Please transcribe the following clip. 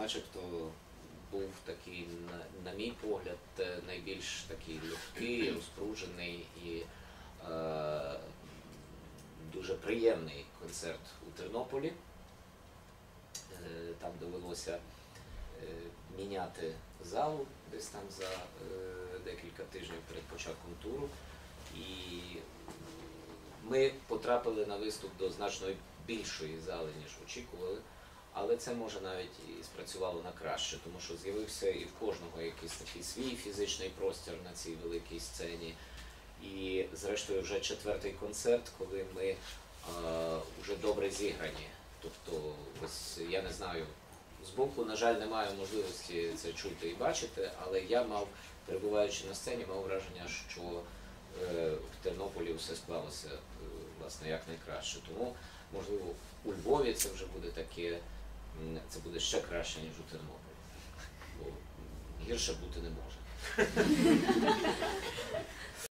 начебто був такий, на, на мій погляд, е, найбільш такий легкий, розпружений і е, дуже приємний концерт у Тернополі. Е, Там довелося е, міняти залу десь там за е, декілька тижнів перед початком туру. І ми потрапили на виступ до значно більшої зали, ніж очікували. Але це може навіть і спрацювало на краще, тому що з'явився і в кожного якийсь такий свій фізичний простір на цій великій сцені. І зрештою вже четвертий концерт, коли ми е, вже добре зіграні. Тобто, ось я не знаю, збоку, на жаль, не маю можливості це чути і бачити, але я мав, перебуваючи на сцені, мав враження, що е, в Тернополі все склалося е, власне якнайкраще. Тому, можливо, у Львові це вже буде таке, це буде ще краще, ніж у Тернополі. Бо гірше бути не може.